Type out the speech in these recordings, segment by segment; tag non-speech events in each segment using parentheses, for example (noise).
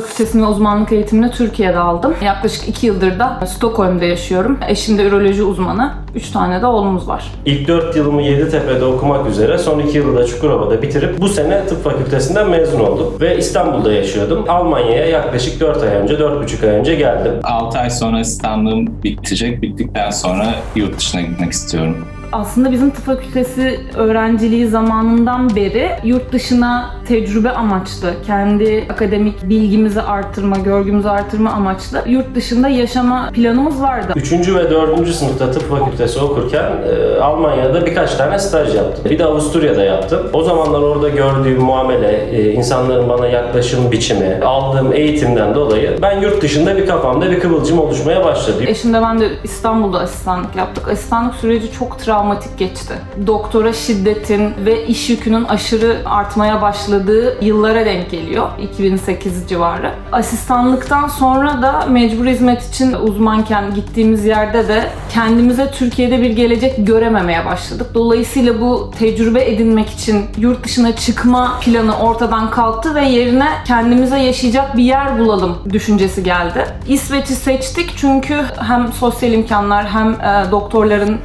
fakültesini ve uzmanlık eğitimini Türkiye'de aldım. Yaklaşık 2 yıldır da Stockholm'da yaşıyorum. Eşim de üroloji uzmanı. 3 tane de oğlumuz var. İlk 4 yılımı Yeditepe'de okumak üzere son 2 yılı da Çukurova'da bitirip bu sene tıp fakültesinden mezun oldum. Ve İstanbul'da yaşıyordum. Almanya'ya yaklaşık 4 ay önce, 4,5 ay önce geldim. 6 ay sonra asistanlığım bitecek. Bittikten sonra yurt dışına gitmek istiyorum. Aslında bizim tıp fakültesi öğrenciliği zamanından beri yurt dışına tecrübe amaçlı, kendi akademik bilgimizi artırma, görgümüzü artırma amaçlı yurt dışında yaşama planımız vardı. 3. ve 4. sınıfta tıp fakültesi okurken e, Almanya'da birkaç tane staj yaptım. Bir de Avusturya'da yaptım. O zamanlar orada gördüğüm muamele, e, insanların bana yaklaşım biçimi, aldığım eğitimden dolayı ben yurt dışında bir kafamda bir kıvılcım oluşmaya başladı. Eşimle ben de İstanbul'da asistanlık yaptık. Asistanlık süreci çok travmatik geçti. Doktora şiddetin ve iş yükünün aşırı artmaya başladığı yıllara denk geliyor. 2008 civarı. Asistanlıktan sonra da mecbur hizmet için uzmanken gittiğimiz yerde de kendimize Türkiye'de bir gelecek görememeye başladık. Dolayısıyla bu tecrübe edinmek için yurt dışına çıkma planı ortadan kalktı ve yerine kendimize yaşayacak bir yer bulalım düşüncesi geldi. İsveç'i seçtik çünkü hem sosyal imkanlar hem e, doktorların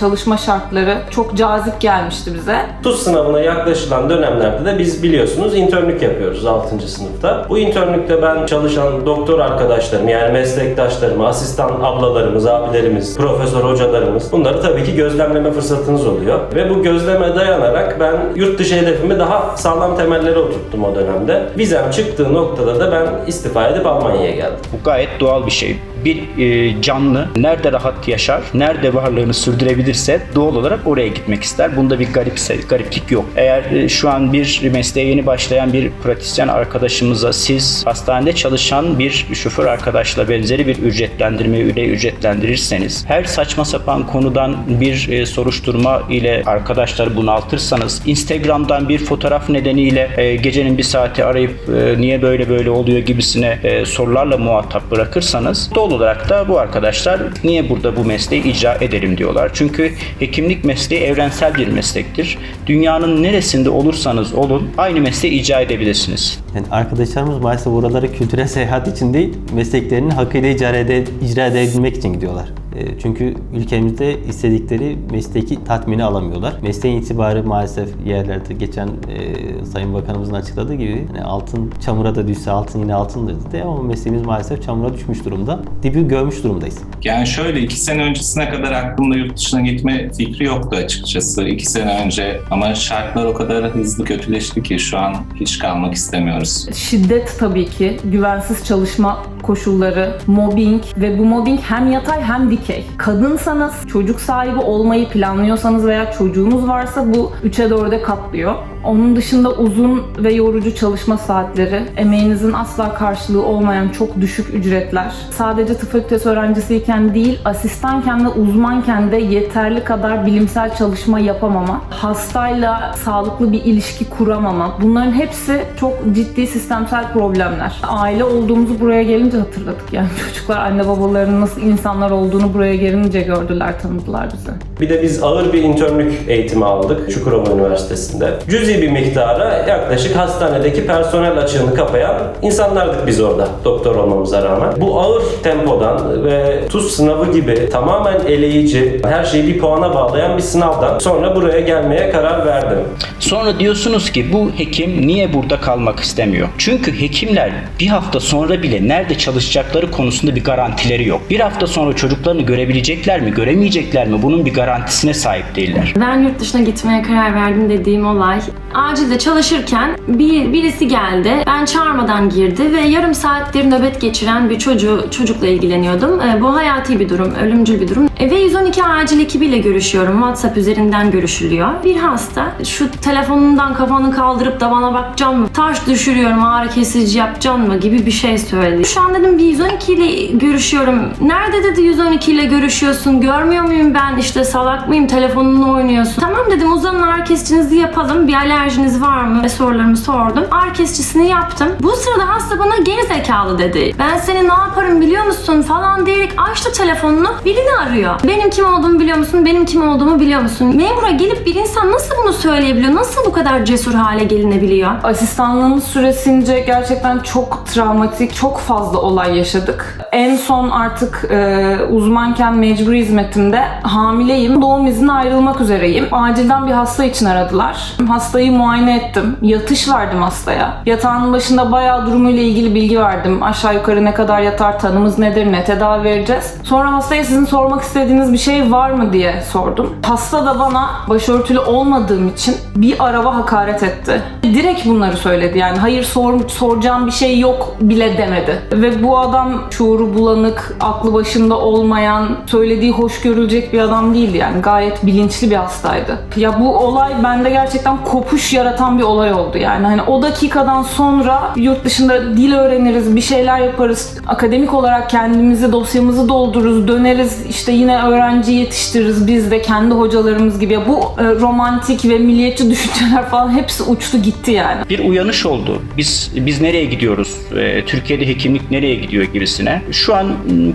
çalışma şartları çok cazip gelmişti bize. TUS sınavına yaklaşılan dönemlerde de biz biliyorsunuz internlük yapıyoruz 6. sınıfta. Bu internlükte ben çalışan doktor arkadaşlarım yani meslektaşlarım, asistan ablalarımız, abilerimiz, profesör hocalarımız bunları tabii ki gözlemleme fırsatınız oluyor. Ve bu gözleme dayanarak ben yurt dışı hedefimi daha sağlam temellere oturttum o dönemde. Vizem çıktığı noktada da ben istifa edip Almanya'ya geldim. Bu gayet doğal bir şey. Bir e, canlı nerede rahat yaşar, nerede varlığını sürdürebilirse doğal olarak oraya gitmek ister. Bunda bir garip gariplik yok. Eğer e, şu an bir mesleğe yeni başlayan bir pratisyen arkadaşımıza siz hastanede çalışan bir şoför arkadaşla benzeri bir ücretlendirme ile ücretlendirirseniz, her saçma sapan konudan bir e, soruşturma ile arkadaşları bunaltırsanız, Instagram'dan bir fotoğraf nedeniyle gecenin bir saati arayıp niye böyle böyle oluyor gibisine sorularla muhatap bırakırsanız doğal olarak da bu arkadaşlar niye burada bu mesleği icra edelim diyorlar. Çünkü hekimlik mesleği evrensel bir meslektir. Dünyanın neresinde olursanız olun aynı mesleği icra edebilirsiniz. Yani arkadaşlarımız maalesef oralara kültürel seyahat için değil, mesleklerini hakkıyla icra, ede, icra edebilmek için gidiyorlar. E, Çünkü ülkemizde istedikleri mesleki tatmini alamıyorlar. Mesleğin itibarı maalesef yerlerde geçen e, Sayın Bakanımızın açıkladığı gibi hani altın çamura da düşse altın yine altındır dedi ama mesleğimiz maalesef çamura düşmüş durumda. Dibi görmüş durumdayız. Yani şöyle iki sene öncesine kadar aklımda yurt dışına gitme fikri yoktu açıkçası. iki sene önce ama şartlar o kadar hızlı kötüleşti ki şu an hiç kalmak istemiyoruz. Şiddet tabii ki, güvensiz çalışma koşulları, mobbing ve bu mobbing hem yatay hem dikey. Kadınsanız, çocuk sahibi olmayı planlıyorsanız veya çocuğunuz varsa bu 3'e 4'e katlıyor. Onun dışında uzun ve yorucu çalışma saatleri, emeğinizin asla karşılığı olmayan çok düşük ücretler. Sadece tıp fakültesi öğrencisiyken değil, asistanken ve uzmanken de yeterli kadar bilimsel çalışma yapamama, hastayla sağlıklı bir ilişki kuramama. Bunların hepsi çok ciddi sistemsel problemler. Aile olduğumuzu buraya gelince hatırladık yani. (laughs) Çocuklar anne babalarının nasıl insanlar olduğunu buraya gelince gördüler, tanıdılar bizi. Bir de biz ağır bir internlük eğitimi aldık Çukurova Üniversitesi'nde. Cüzi bir miktara yaklaşık hastanedeki personel açığını kapayan insanlardık biz orada doktor olmamıza rağmen. Bu ağır tempodan ve TUS sınavı gibi tamamen eleyici, her şeyi bir puana bağlayan bir sınavdan sonra buraya gelmeye karar verdim. Sonra diyorsunuz ki bu hekim niye burada kalmak istemiyor? Çünkü hekimler bir hafta sonra bile nerede çalışacakları konusunda bir garantileri yok. Bir hafta sonra çocuklarını görebilecekler mi, göremeyecekler mi bunun bir garantisine sahip değiller. Ben yurt dışına gitmeye karar verdim dediğim olay. Acilde çalışırken bir birisi geldi. Ben çağırmadan girdi ve yarım saattir nöbet geçiren bir çocuğu çocukla ilgileniyordum. E, bu hayati bir durum, ölümcül bir durum. E, ve 112 acil ekibiyle görüşüyorum. WhatsApp üzerinden görüşülüyor. Bir hasta şu telefonundan kafanı kaldırıp da bana bakacaksın mı? Taş düşürüyorum, ağrı kesici yapacaksın mı? gibi bir şey söyledi. Şu an dedim bir 112 ile görüşüyorum. Nerede dedi 112 ile görüşüyorsun? Görmüyor muyum ben? İşte salak mıyım? Telefonunla oynuyorsun. Tamam dedim uzanın ağrı kesicinizi yapalım. Bir alerjiniz var mı? Ve sorularımı sordum. Ağrı kesicisini yaptım. Bu sırada hasta bana gerizekalı zekalı dedi. Ben seni ne yaparım biliyor musun falan diyerek açtı telefonunu birini arıyor. Benim kim olduğumu biliyor musun? Benim kim olduğumu biliyor musun? Memura gelip bir insan nasıl bunu söyleyebiliyor? Nasıl bu kadar cesur hale gelinebiliyor? Asistanlığımız süresince gerçekten çok travmatik, çok fazla olay yaşadık. En son artık e, uzmanken mecburi hizmetimde hamileyim. Doğum izni ayrılmak üzereyim. Acilden bir hasta için aradılar. Hastayı muayene ettim. Yatış verdim hastaya. Yatağın başında bayağı durumuyla ilgili bilgi verdim. Aşağı yukarı ne kadar yatar, tanımız nedir, ne tedavi vereceğiz. Sonra hastaya sizin sormak istediğiniz bir şey var mı diye sordum. Hasta da bana başörtülü olmadığım için bir araba hakaret etti. Direkt bunları söyledi yani hayır sor, soracağım bir şey yok bile demedi. Ve bu adam şuuru bulanık, aklı başında olmayan, söylediği hoş görülecek bir adam değildi yani gayet bilinçli bir hastaydı. Ya bu olay bende gerçekten kopuş yaratan bir olay oldu yani. Hani o dakikadan sonra yurt dışında dil öğreniriz, bir şeyler yaparız. Akademik olarak kendimizi, dosyamızı doldururuz, döneriz işte yine öğrenci yetiştiririz biz de kendi hocalarımız gibi. Bu e, romantik ve milliyetçi (laughs) düşünceler falan hepsi uçtu gitti yani. bir uyanış oldu. Biz biz nereye gidiyoruz? Ee, Türkiye'de hekimlik nereye gidiyor gibisine. Şu an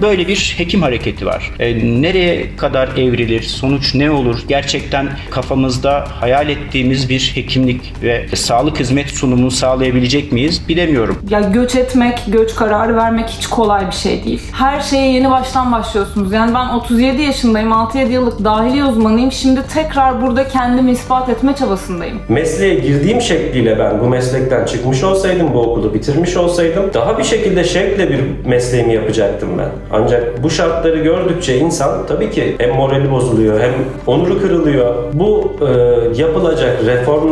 böyle bir hekim hareketi var. Ee, nereye kadar evrilir? Sonuç ne olur? Gerçekten kafamızda hayal ettiğimiz bir hekimlik ve sağlık hizmet sunumu sağlayabilecek miyiz? Bilemiyorum. Ya göç etmek, göç kararı vermek hiç kolay bir şey değil. Her şeye yeni baştan başlıyorsunuz. Yani ben 37 yaşındayım, 6-7 yıllık dahiliye uzmanıyım. Şimdi tekrar burada kendimi ispat etme çabasındayım. Mesleğe girdiğim şekliyle ben bu meslekten çıkmış olsaydım, bu okulu bitirmiş olsaydım daha bir şekilde şevkle bir mesleğimi yapacaktım ben. Ancak bu şartları gördükçe insan tabii ki hem morali bozuluyor hem onuru kırılıyor. Bu e, yapılacak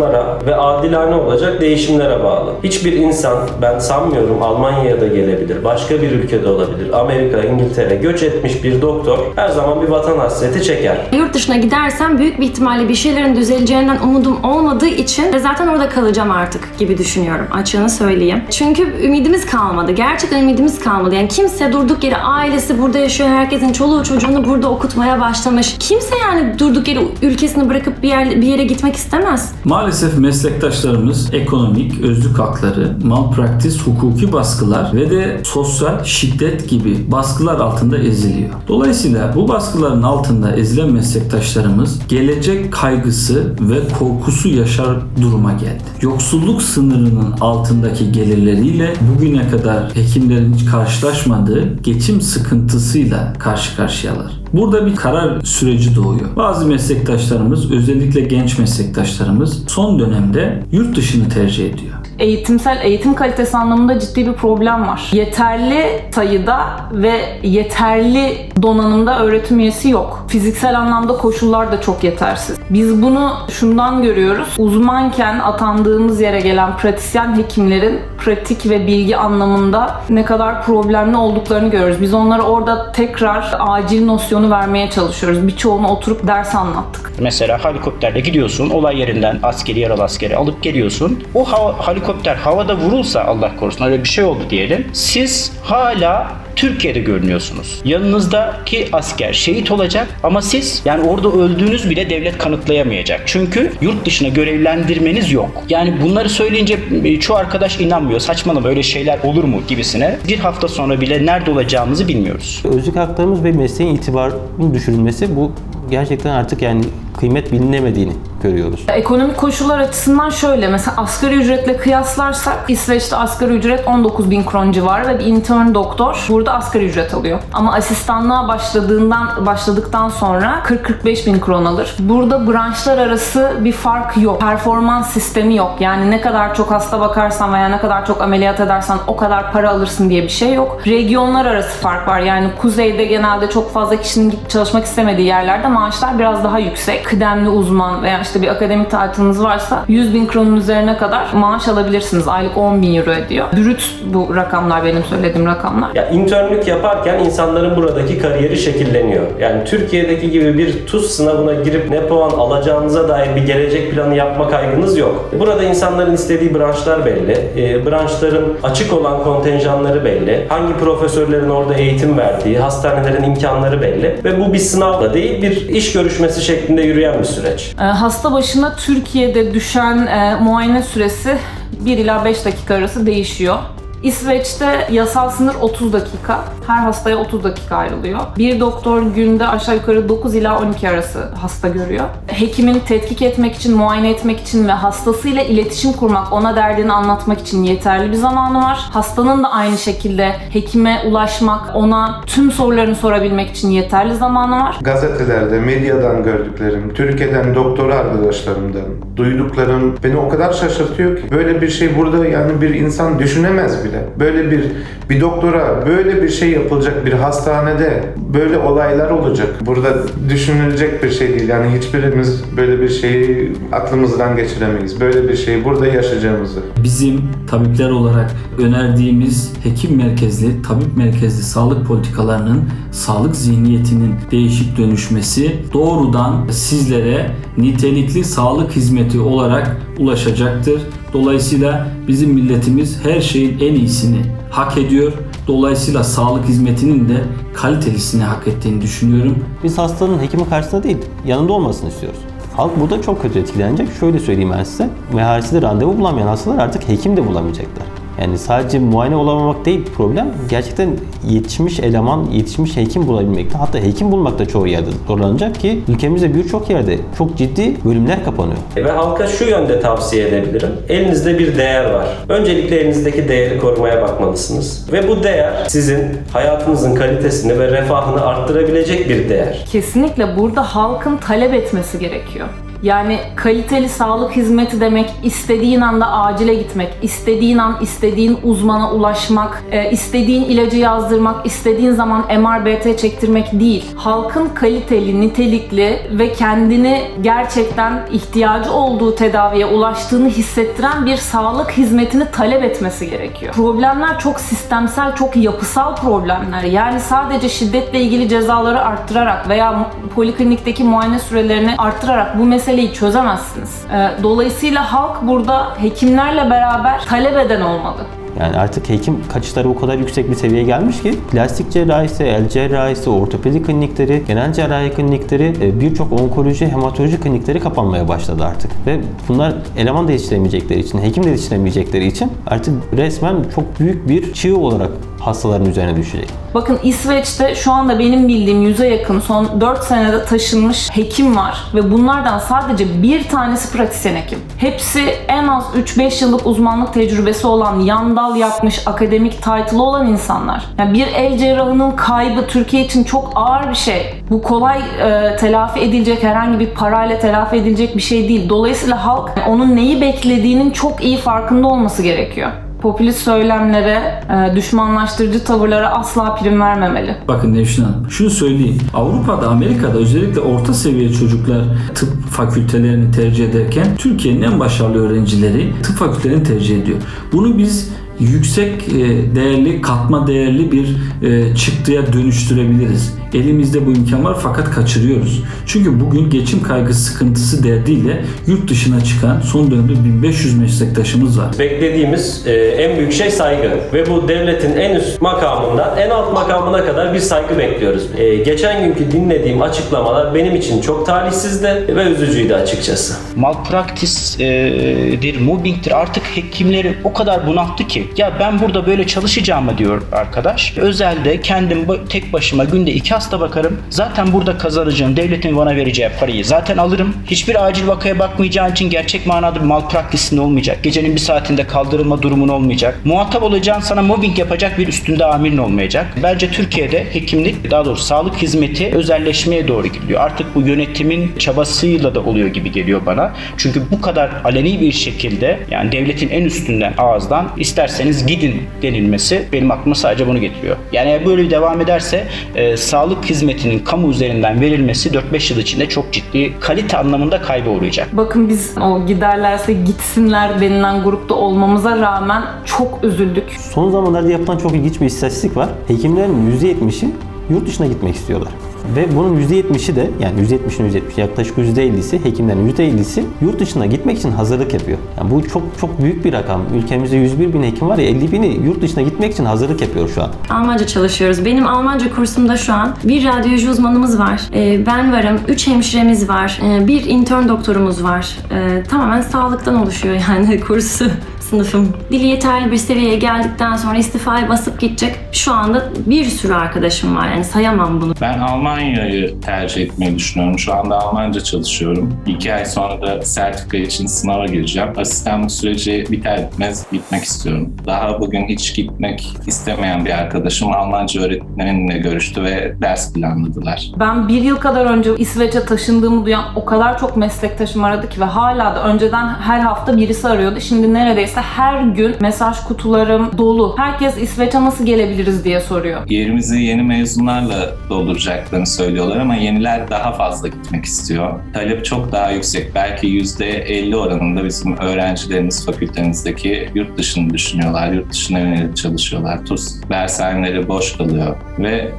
reformlara ve adilane olacak değişimlere bağlı. Hiçbir insan ben sanmıyorum Almanya'ya da gelebilir, başka bir ülkede olabilir, Amerika, İngiltere göç etmiş bir doktor her zaman bir vatan hasreti çeker. Yurt dışına gidersem büyük bir ihtimalle bir şeylerin düzeleceğinden umudum olmadığı için ve zaten orada kalacağım artık gibi düşünüyorum açığını söyleyeyim. Çünkü ümidimiz kalmadı. Gerçekten ümidimiz kalmadı. Yani kimse durduk yere ailesi burada yaşıyor. Herkesin çoluğu çocuğunu burada okutmaya başlamış. Kimse yani durduk yere ülkesini bırakıp bir, yer, bir yere gitmek istemez. Maalesef meslektaşlarımız ekonomik, özlük hakları, malpraktis, hukuki baskılar ve de sosyal şiddet gibi baskılar altında eziliyor. Dolayısıyla bu baskıların altında ezilen meslektaşlarımız gelecek kaygısı ve korkusu yaşar duruma geldi. Yoksulluk sınırının altındaki gelirleriyle bugüne kadar hekimlerin hiç karşılaşmadığı geçim sıkıntısıyla karşı karşıyalar. Burada bir karar süreci doğuyor. Bazı meslektaşlarımız, özellikle genç meslektaşlarımız son dönemde yurt dışını tercih ediyor. eğitimsel eğitim kalitesi anlamında ciddi bir problem var. Yeterli sayıda ve yeterli donanımda öğretim üyesi yok. Fiziksel anlamda koşullar da çok yetersiz. Biz bunu şundan görüyoruz. Uzmanken atandığımız yere gelen pratisyen hekimlerin pratik ve bilgi anlamında ne kadar problemli olduklarını görüyoruz. Biz onlara orada tekrar acil nosyonu vermeye çalışıyoruz. Birçoğunu oturup ders anlattık. Mesela helikopterle gidiyorsun, olay yerinden askeri yaralı askeri alıp geliyorsun. O hava, helikopter havada vurulsa Allah korusun öyle bir şey oldu diyelim. Siz hala Türkiye'de görünüyorsunuz. Yanınızdaki asker şehit olacak ama siz yani orada öldüğünüz bile devlet kanıtlayamayacak. Çünkü yurt dışına görevlendirmeniz yok. Yani bunları söyleyince e, çoğu arkadaş inanmıyor. Saçmalama öyle şeyler olur mu gibisine. Bir hafta sonra bile nerede olacağımızı bilmiyoruz. Özlük haklarımız ve mesleğin itibarının düşürülmesi bu gerçekten artık yani kıymet bilinemediğini görüyoruz. Ekonomik koşullar açısından şöyle mesela asgari ücretle kıyaslarsak İsveç'te asgari ücret 19 bin kron civarı ve bir intern doktor burada asgari ücret alıyor. Ama asistanlığa başladığından başladıktan sonra 40-45 bin kron alır. Burada branşlar arası bir fark yok. Performans sistemi yok. Yani ne kadar çok hasta bakarsan veya ne kadar çok ameliyat edersen o kadar para alırsın diye bir şey yok. Regionlar arası fark var. Yani kuzeyde genelde çok fazla kişinin gidip çalışmak istemediği yerlerde maaşlar biraz daha yüksek. Kıdemli uzman veya işte bir akademik title'ınız varsa 100 bin kronun üzerine kadar maaş alabilirsiniz. Aylık 10 bin euro ediyor. Brüt bu rakamlar benim söylediğim rakamlar. Ya internlük yaparken insanların buradaki kariyeri şekilleniyor. Yani Türkiye'deki gibi bir TUS sınavına girip ne puan alacağınıza dair bir gelecek planı yapma kaygınız yok. Burada insanların istediği branşlar belli. E, branşların açık olan kontenjanları belli. Hangi profesörlerin orada eğitim verdiği, hastanelerin imkanları belli. Ve bu bir sınavla değil bir iş görüşmesi şeklinde yürüyen bir süreç. Ee, Hasta başına Türkiye'de düşen e, muayene süresi 1 ila 5 dakika arası değişiyor. İsveç'te yasal sınır 30 dakika. Her hastaya 30 dakika ayrılıyor. Bir doktor günde aşağı yukarı 9 ila 12 arası hasta görüyor. Hekimin tetkik etmek için, muayene etmek için ve hastasıyla iletişim kurmak, ona derdini anlatmak için yeterli bir zamanı var. Hastanın da aynı şekilde hekime ulaşmak, ona tüm sorularını sorabilmek için yeterli zamanı var. gazetelerde, medyadan gördüklerim, Türkiye'den doktor arkadaşlarımdan duyduklarım beni o kadar şaşırtıyor ki böyle bir şey burada yani bir insan düşünemez bile. Böyle bir bir doktora böyle bir şey yapılacak bir hastanede böyle olaylar olacak. Burada düşünülecek bir şey değil. Yani hiçbirimiz böyle bir şeyi aklımızdan geçiremeyiz. Böyle bir şeyi burada yaşayacağımızı. Bizim tabipler olarak önerdiğimiz hekim merkezli, tabip merkezli sağlık politikalarının sağlık zihniyetinin değişik dönüşmesi doğrudan sizlere nitelikli sağlık hizmeti olarak ulaşacaktır. Dolayısıyla bizim milletimiz her şeyin en iyisini hak ediyor. Dolayısıyla sağlık hizmetinin de kalitelisini hak ettiğini düşünüyorum. Biz hastanın hekimi karşısında değil, yanında olmasını istiyoruz. Halk burada çok kötü etkilenecek. Şöyle söyleyeyim ben size. MHR'side randevu bulamayan hastalar artık hekim de bulamayacaklar. Yani sadece muayene olamamak değil problem. Gerçekten yetişmiş eleman, yetişmiş hekim bulabilmekte. Hatta hekim bulmakta çoğu yerde zorlanacak ki ülkemizde birçok yerde çok ciddi bölümler kapanıyor. Ve halka şu yönde tavsiye edebilirim. Elinizde bir değer var. Öncelikle elinizdeki değeri korumaya bakmalısınız. Ve bu değer sizin hayatınızın kalitesini ve refahını arttırabilecek bir değer. Kesinlikle burada halkın talep etmesi gerekiyor. Yani kaliteli sağlık hizmeti demek istediğin anda acile gitmek, istediğin an istediğin uzmana ulaşmak, e, istediğin ilacı yazdırmak, istediğin zaman MR-BT çektirmek değil. Halkın kaliteli, nitelikli ve kendini gerçekten ihtiyacı olduğu tedaviye ulaştığını hissettiren bir sağlık hizmetini talep etmesi gerekiyor. Problemler çok sistemsel, çok yapısal problemler. Yani sadece şiddetle ilgili cezaları arttırarak veya poliklinikteki muayene sürelerini arttırarak bu meseleyi çözemezsiniz. Ee, Dolayısıyla halk burada hekimlerle beraber talep eden olmalı. Yani artık hekim kaçışları o kadar yüksek bir seviyeye gelmiş ki plastik cerrahisi, el cerrahisi, ortopedi klinikleri, genel cerrahi klinikleri, e, birçok onkoloji, hematoloji klinikleri kapanmaya başladı artık. Ve bunlar eleman da yetiştiremeyecekleri için, hekim de yetiştiremeyecekleri için artık resmen çok büyük bir çığ olarak hastaların üzerine düşecek. Bakın İsveç'te şu anda benim bildiğim yüze yakın son 4 senede taşınmış hekim var ve bunlardan sadece bir tanesi pratisyen hekim. Hepsi en az 3-5 yıllık uzmanlık tecrübesi olan, yan dal yapmış, akademik title'ı olan insanlar. Yani bir el cerrahının kaybı Türkiye için çok ağır bir şey. Bu kolay e, telafi edilecek herhangi bir parayla telafi edilecek bir şey değil. Dolayısıyla halk onun neyi beklediğinin çok iyi farkında olması gerekiyor. Popülist söylemlere, e, düşmanlaştırıcı tavırlara asla prim vermemeli. Bakın Nevşin Hanım, şunu söyleyeyim. Avrupa'da, Amerika'da özellikle orta seviye çocuklar tıp fakültelerini tercih ederken Türkiye'nin en başarılı öğrencileri tıp fakültelerini tercih ediyor. Bunu biz yüksek e, değerli, katma değerli bir e, çıktıya dönüştürebiliriz. Elimizde bu imkan var fakat kaçırıyoruz. Çünkü bugün geçim kaygısı sıkıntısı derdiyle yurt dışına çıkan son dönemde 1500 meslektaşımız var. Beklediğimiz e, en büyük şey saygı. Ve bu devletin en üst makamından en alt makamına kadar bir saygı bekliyoruz. Geçen günkü dinlediğim açıklamalar benim için çok talihsizdi ve üzücüydü açıkçası. malpraktisdir, mobbingtir artık hekimleri o kadar bunalttı ki ya ben burada böyle çalışacağım diyor arkadaş. Özelde kendim tek başıma günde iki hasta bakarım. Zaten burada kazanacağım devletin bana vereceği parayı zaten alırım. Hiçbir acil vakaya bakmayacağın için gerçek manada bir malpraktisin olmayacak. Gecenin bir saatinde kaldırılma durumun olmayacak. Muhatap olacağın sana mobbing yapacak bir üstünde amirin olmayacak. Bence Türkiye'de hekimlik daha doğrusu sağlık hizmeti özelleşmeye doğru gidiyor. Artık bu yönetimin çabasıyla da oluyor gibi geliyor bana. Çünkü bu kadar aleni bir şekilde yani devletin en üstünden ağızdan isterseniz gidin denilmesi benim aklıma sadece bunu getiriyor. Yani eğer böyle bir devam ederse e, sağlık hizmetinin kamu üzerinden verilmesi 4-5 yıl içinde çok ciddi kalite anlamında kayba uğrayacak. Bakın biz o giderlerse gitsinler denilen grupta olmamıza rağmen çok üzüldük. Son zamanlarda yapılan çok ilginç bir istatistik var. Hekimlerin %70'i yurt dışına gitmek istiyorlar. Ve bunun %70'i de yani %70'in %70 yaklaşık %50'si hekimlerin %50'si yurt dışına gitmek için hazırlık yapıyor. Yani bu çok çok büyük bir rakam. Ülkemizde 101 bin hekim var ya 50 bini yurt dışına gitmek için hazırlık yapıyor şu an. Almanca çalışıyoruz. Benim Almanca kursumda şu an bir radyoloji uzmanımız var. Ee, ben varım. Üç hemşiremiz var. Ee, bir intern doktorumuz var. Ee, tamamen sağlıktan oluşuyor yani (laughs) kursu. Sınıfım. Dili yeterli bir seviyeye geldikten sonra istifaya basıp gidecek şu anda bir sürü arkadaşım var. Yani sayamam bunu. Ben Almanya'yı tercih etmeyi düşünüyorum. Şu anda Almanca çalışıyorum. İki ay sonra da sertifika için sınava gireceğim. Asistanlık süreci biter bitmez gitmek istiyorum. Daha bugün hiç gitmek istemeyen bir arkadaşım Almanca öğretmeninle görüştü ve ders planladılar. Ben bir yıl kadar önce İsveç'e taşındığımı duyan o kadar çok meslektaşım aradı ki ve hala da önceden her hafta birisi arıyordu. Şimdi neredeyse her gün mesaj kutularım dolu. Herkes İsveç'e nasıl gelebiliriz diye soruyor. Yerimizi yeni mezunlarla dolduracaklarını söylüyorlar ama yeniler daha fazla gitmek istiyor. Talep çok daha yüksek. Belki %50 oranında bizim öğrencilerimiz fakültemizdeki yurt dışını düşünüyorlar. Yurt dışına yönelik çalışıyorlar. TUS dershaneleri boş kalıyor ve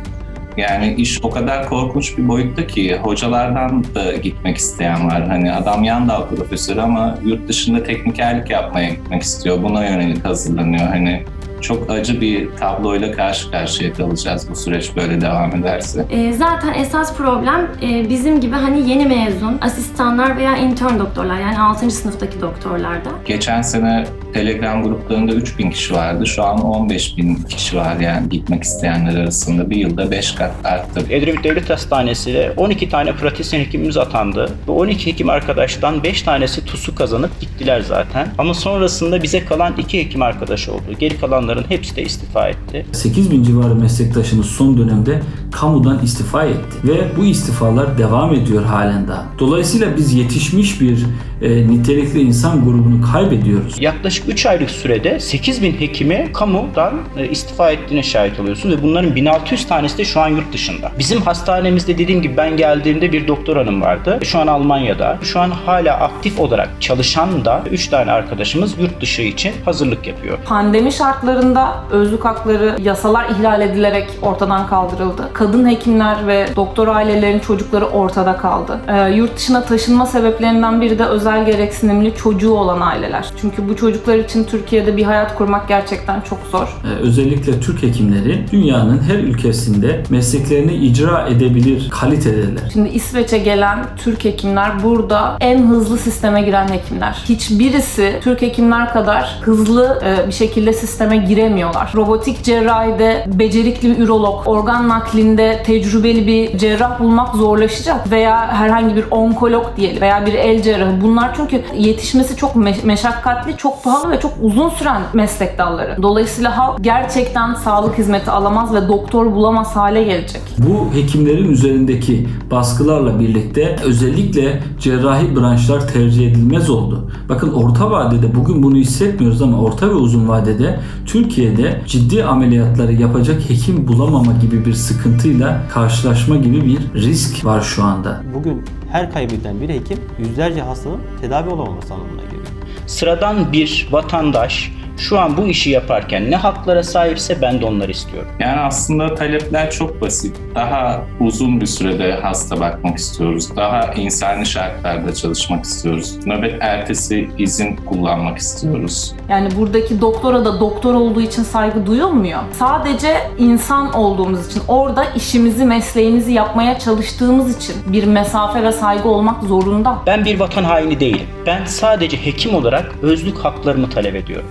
yani iş o kadar korkunç bir boyutta ki hocalardan da gitmek isteyen var. Hani adam yan dal profesörü ama yurt dışında teknikerlik yapmaya gitmek istiyor. Buna yönelik hazırlanıyor. Hani çok acı bir tabloyla karşı karşıya kalacağız bu süreç böyle devam ederse. Ee, zaten esas problem e, bizim gibi hani yeni mezun asistanlar veya intern doktorlar yani 6. sınıftaki doktorlarda. Geçen sene Telegram gruplarında 3000 kişi vardı. Şu an 15 bin kişi var yani gitmek isteyenler arasında. Bir yılda 5 kat arttı. Edremit Devlet Hastanesi'ne 12 tane pratisyen hekimimiz atandı. Bu 12 hekim arkadaştan 5 tanesi TUS'u kazanıp gittiler zaten. Ama sonrasında bize kalan 2 hekim arkadaş oldu. Geri kalanların hepsi de istifa etti. 8000 civarı meslektaşımız son dönemde kamudan istifa etti ve bu istifalar devam ediyor halen daha. Dolayısıyla biz yetişmiş bir e, nitelikli insan grubunu kaybediyoruz. Yaklaşık 3 aylık sürede 8000 hekimi kamudan e, istifa ettiğine şahit oluyorsun ve bunların 1600 tanesi de şu an yurt dışında. Bizim hastanemizde dediğim gibi ben geldiğimde bir doktor hanım vardı. Şu an Almanya'da. Şu an hala aktif olarak çalışan da 3 tane arkadaşımız yurt dışı için hazırlık yapıyor. Pandemi şartlarında özlük hakları yasalar ihlal edilerek ortadan kaldırıldı. Kadın hekimler ve doktor ailelerin çocukları ortada kaldı. Ee, yurt dışına taşınma sebeplerinden biri de özel gereksinimli çocuğu olan aileler. Çünkü bu çocuklar için Türkiye'de bir hayat kurmak gerçekten çok zor. Ee, özellikle Türk hekimleri dünyanın her ülkesinde mesleklerini icra edebilir kalitedeler. Şimdi İsveç'e gelen Türk hekimler burada en hızlı sisteme giren hekimler. Hiçbirisi Türk hekimler kadar hızlı e, bir şekilde sisteme giremiyorlar. Robotik cerrahide becerikli bir ürolog, organ naklinde tecrübeli bir cerrah bulmak zorlaşacak veya herhangi bir onkolog diyelim veya bir el cerrahı. Bunlar çünkü yetişmesi çok me- meşakkatli, çok pahalı ve çok uzun süren meslek dalları. Dolayısıyla halk gerçekten sağlık hizmeti alamaz ve doktor bulamaz hale gelecek. Bu hekimlerin üzerindeki baskılarla birlikte özellikle cerrahi branşlar tercih edilmez oldu. Bakın orta vadede bugün bunu hissetmiyoruz ama orta ve uzun vadede Türkiye'de ciddi ameliyatları yapacak hekim bulamama gibi bir sıkıntıyla karşılaşma gibi bir risk var şu anda. Bugün her kaybeden bir hekim yüzlerce hastanın tedavi olamaması anlamına geliyor. Sıradan bir vatandaş şu an bu işi yaparken ne haklara sahipse ben de onları istiyorum. Yani aslında talepler çok basit. Daha uzun bir sürede hasta bakmak istiyoruz. Daha insani şartlarda çalışmak istiyoruz. Nöbet ertesi izin kullanmak istiyoruz. Yani buradaki doktora da doktor olduğu için saygı duyulmuyor. Sadece insan olduğumuz için, orada işimizi, mesleğimizi yapmaya çalıştığımız için bir mesafe ve saygı olmak zorunda. Ben bir vatan haini değilim. Ben sadece hekim olarak özlük haklarımı talep ediyorum.